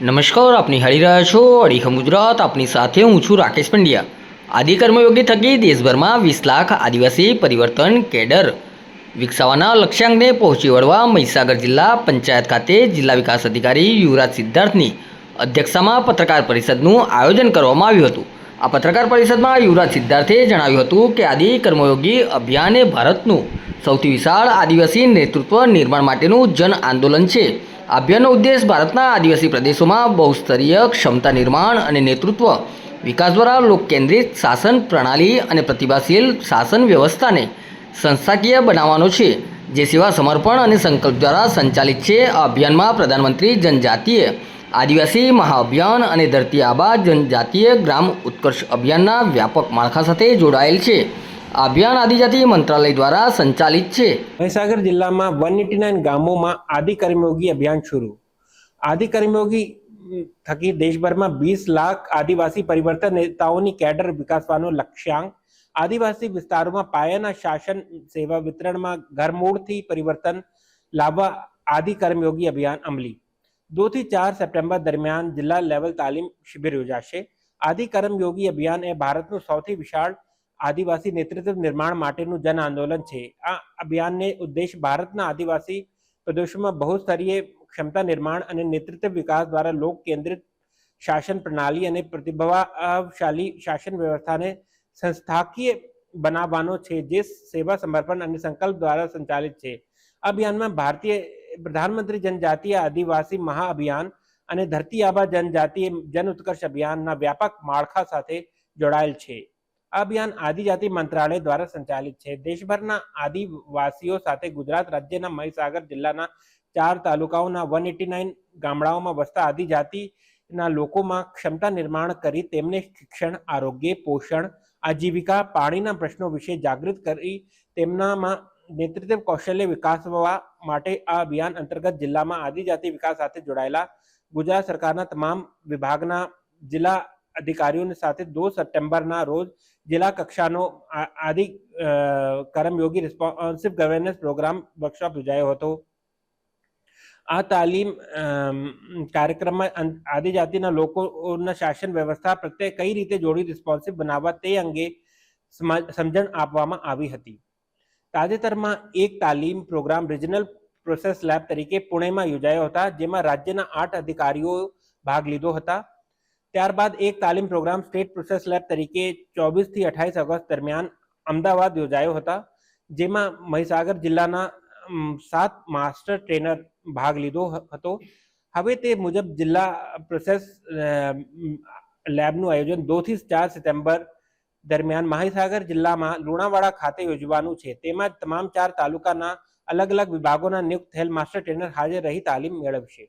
નમસ્કાર, આપની હળી રહ્યા છો અડીખમ ગુજરાત. આપની સાથે હું છું રાકેશ પંડ્યા. આદિ કર્મયોગી થકી દેશભરમાં વીસ લાખ આદિવાસી પરિવર્તન કેડર. વિકસાવવાના લક્ષ્યાંકને પહોંચી વળવા મહીસાગર જિલ્લા પંચાયત ખાતે જિલ્લા વિકાસ અધિકારી યુવરાજ સિદ્ધાર્થની અધ્યક્ષતામાં પત્રકાર પરિષદનું આયોજન કરવામાં આવ્યું હતું. આ પત્રકાર પરિષદમાં યુવરાજ સિદ્ધાર્થે જણાવ્યું હતું કે આદિ કર્મયોગી અભિયાન એ ભારતનું સૌથી વિશાળ આદિવાસી નેતૃત્વ નિર્માણ માટેનું જન આંદોલન છે. અભિયાનનો ઉદ્દેશ ભારતના આદિવાસી પ્રદેશોમાં બહુસ્તરીય ક્ષમતા નિર્માણ અને નેતૃત્વ, વિકાસ દ્વારા લોક કેન્દ્રિત શાસન પ્રણાલી અને પ્રતિભાશીલ શાસન વ્યવસ્થાને સંસ્થાકીય બનાવવાનો છે, જે સેવા સમર્પણ અને સંકલ્પ દ્વારા સંચાલિત છે. આ અભિયાનમાં પ્રધાનમંત્રી જનજાતીય આદિવાસી મહાઅભિયાન અને ધરતી આબા જનજાતીય ગ્રામ ઉત્કર્ષ અભિયાનના વ્યાપક માળખા સાથે જોડાયેલ છે. આ અભિયાન આદિજાતિ મંત્રાલય દ્વારા સંચાલિત છે. મહીસાગર જિલ્લામાં વન એટી નાઇન ગામોમાં આદિ કર્મયોગી અભિયાન શરૂ. આદિ કર્મયોગી થકી દેશભરમાં વીસ લાખ આદિવાસી પરિવર્તન નેતાઓની કેડર વિકાસવાનો લક્ષ્યાંક. આદિવાસી વિસ્તારોમાં પાયાના શાસન, સેવા વિતરણમાં ઘરમૂળથી પરિવર્તન લાવવા આદિ કર્મયોગી અભિયાન અમલી. દો થી ચાર સપ્ટેમ્બર દરમિયાન જિલ્લા લેવલ તાલીમ શિબિર યોજાશે. આદિ કર્મયોગી અભિયાન એ ભારતનું સૌથી વિશાળ આદિવાસી નેતૃત્વ નિર્માણ માટેનું જન આંદોલન છે. આ અભિયાનને ઉદ્દેશ ભારતના આદિવાસી પ્રદેશોમાં બહુસ્તરીય ક્ષમતા નિર્માણ અને નેતૃત્વ વિકાસ દ્વારા લોક કેન્દ્રિત શાસન પ્રણાલી અને પ્રતિભાશાલી શાસન વ્યવસ્થાને સંસ્થાકીય બનાવવાનો છે, જે સેવા સમર્પણ અને સંકલ્પ દ્વારા સંચાલિત છે. અભિયાનમાં ભારતીય પ્રધાનમંત્રી જનજાતીય આદિવાસી મહાઅભિયાન અને ધરતી આબા જનજાતીય જન ઉત્કર્ષ અભિયાનના વ્યાપક માળખા સાથે જોડાયેલ છે. આ અભિયાન આદિજાતિ મંત્રાલય દ્વારા સંચાલિત છે. દેશભરના આદિવાસીઓ સાથે ગુજરાત રાજ્યના મહીસાગર જિલ્લાના ચાર તાલુકાઓના વન એટી નાઇન ગામડાઓમાં વસતા આદિજાતિના લોકોમાં ક્ષમતા નિર્માણ કરી તેમને શિક્ષણ, આરોગ્ય, પોષણ, આજીવિકા, પાણીના પ્રશ્નો વિશે જાગૃત કરી તેમનામાં નેતૃત્વ કૌશલ્ય વિકાસવા માટે આ અભિયાન અંતર્ગત જિલ્લામાં આદિજાતિ વિકાસ સાથે જોડાયેલા ગુજરાત સરકારના તમામ વિભાગના જિલ્લા અધિકારીઓની સાથે દો સપ્ટેમ્બરના રોજ જિલ્લા કક્ષાનો આદિ કર્મયોગી રિસ્પોન્સિવ ગવર્નન્સ પ્રોગ્રામ વર્કશોપ યોજાયો હતો. આ તાલીમ કાર્યક્રમમાં આદિજાતિના લોકોના શાસન વ્યવસ્થા પ્રત્યે કઈ રીતે જોડી રિસ્પોન્સિવ બનાવવા તે અંગે સમજ- સમજણ આપવામાં આવી હતી. તાજેતરમાં એક તાલીમ પ્રોગ્રામ રિજનલ પ્રોસેસ લેબ તરીકે પુણેમાં યોજાયો હતા, જેમાં રાજ્યના આઠ અધિકારીઓ ભાગ લીધો હતા. ત્યારબાદ એક તાલીમ પ્રોગ્રામ સ્ટેટ પ્રોસેસ લેબ તરીકે ચોવીસથી અઠાવીસ ઓગસ્ટ દરમિયાન અમદાવાદ યોજાયો હતા. જેમાં મહીસાગર જિલ્લાના સાત માસ્ટર ટ્રેનર ભાગ લીધો હતો. હવે તે મુજબ જિલ્લા પ્રોસેસ લેબનું આયોજન દો થી ચાર સપ્ટેમ્બર દરમિયાન મહીસાગર જિલ્લામાં લુણાવાડા ખાતે યોજવાનું છે. તેમાં તમામ ચાર તાલુકાના અલગ અલગ વિભાગોના નિયુક્ત થયેલ માસ્ટર ટ્રેનર હાજર રહી તાલીમ મેળવશે.